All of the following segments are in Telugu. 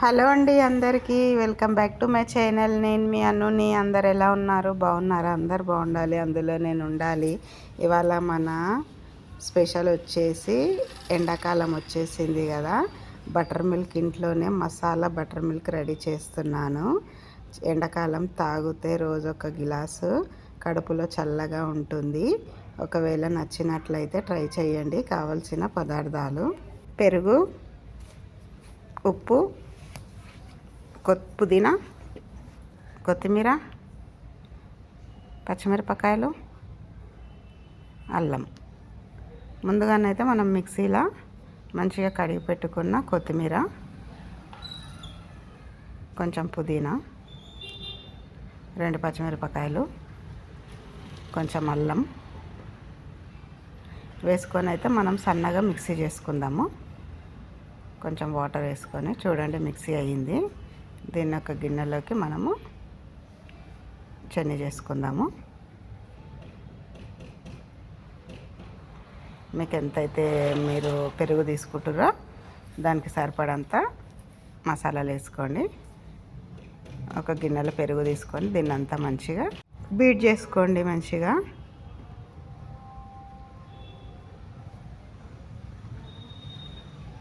హలో అండి అందరికీ. Welcome back to my channel. నేను మీ అన్నుని అందరు ఎలా ఉన్నారు? బాగున్నారా? అందరు బాగుండాలి. అందులో నేను ఉండాలి. ఇవాళ మన స్పెషల్ వచ్చేసి ఎండాకాలం వచ్చేసింది కదా. బటర్ మిల్క్ ఇంట్లోనే మసాలా బటర్ మిల్క్ రెడీ చేస్తున్నాను. ఎండాకాలం తాగితే రోజు ఒక గిలాసు కడుపులో చల్లగా ఉంటుంది. ఒకవేళ నచ్చినట్లయితే ట్రై చేయండి. కావలసిన పదార్థాలు. పెరుగు ఉప్పు పుదీనా కొత్తిమీర పచ్చిమిరపకాయలు అల్లం. ముందుగానైతే మనం మిక్సీలో మంచిగా కడిగి పెట్టుకున్న కొత్తిమీర కొంచెం పుదీనా రెండు పచ్చిమిరపకాయలు కొంచెం అల్లం వేసుకొని అయితే మనం సన్నగా మిక్సీ చేసుకుందాము. కొంచెం వాటర్ వేసుకొని చూడండి మిక్సీ అయ్యింది దీన్ని ఒక గిన్నెలోకి మనము చెన్ని చేసుకుందాము. మీకు ఎంతైతే మీరు పెరుగు తీసుకుంటారో దానికి సరిపడంత మసాలాలు వేసుకోండి. ఒక గిన్నెలో పెరుగు తీసుకొని దీన్ని అంతా మంచిగా బీట్ చేసుకోండి మంచిగా.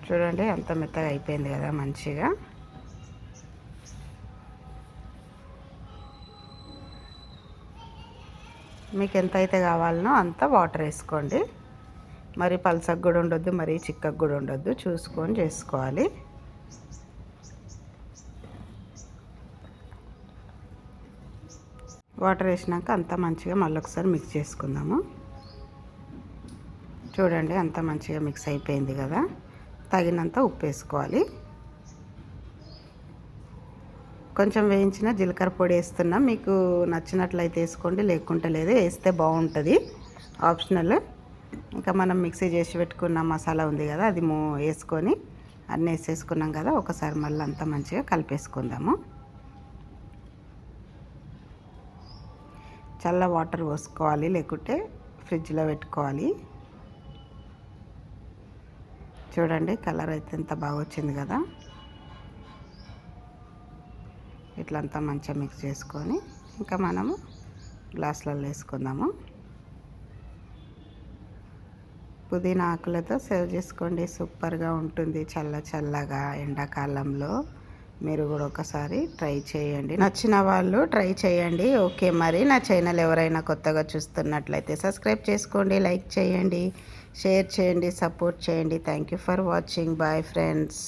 చూడండి అంత మెత్తగా అయిపోయింది కదా మంచిగా. మీకు ఎంత అయితే కావాలనో అంత వాటర్ వేసుకోండి. మరి పలసకు కూడా ఉండొద్దు మరి చిక్కకు కూడా ఉండొద్దు. చూసుకొని చేసుకోవాలి. వాటర్ వేసినాక అంతా మంచిగా మళ్ళీ ఒకసారి మిక్స్ చేసుకుందాము. చూడండి అంత మంచిగా మిక్స్ అయిపోయింది కదా. తగినంత ఉప్పు వేసుకోవాలి. కొంచెం వేయించిన జీలకర్ర పొడి వేస్తున్నా. మీకు నచ్చినట్లయితే వేసుకోండి లేకుంటే లేదు వేస్తే బాగుంటుంది. ఆప్షనల్ ఇంకా మనం మిక్సీ చేసి పెట్టుకున్న మసాలా ఉంది కదా అది మూ వేసుకొని అన్నీ వేసేసుకున్నాం కదా ఒకసారి మళ్ళీ అంతా మంచిగా కలిపేసుకుందాము. చల్ల వాటర్ పోసుకోవాలి లేకుంటే ఫ్రిడ్జ్లో పెట్టుకోవాలి. చూడండి కలర్ అయితే ఎంత బాగా వచ్చింది కదా. ఇట్లంతా మంచిగా మిక్స్ చేసుకొని ఇంకా మనము గ్లాసులలో వేసుకుందాము. పుదీనా ఆకులతో సర్వ్ చేసుకోండి. సూపర్గా ఉంటుంది. చల్ల చల్లగా ఎండాకాలంలో మీరు కూడా ఒకసారి ట్రై చేయండి. నచ్చిన వాళ్ళు ట్రై చేయండి. ఓకే మరి నా ఛానల్ ఎవరైనా కొత్తగా చూస్తున్నట్లయితే సబ్స్క్రైబ్ చేసుకోండి లైక్ చేయండి షేర్ చేయండి సపోర్ట్ చేయండి. Thank you for watching bye friends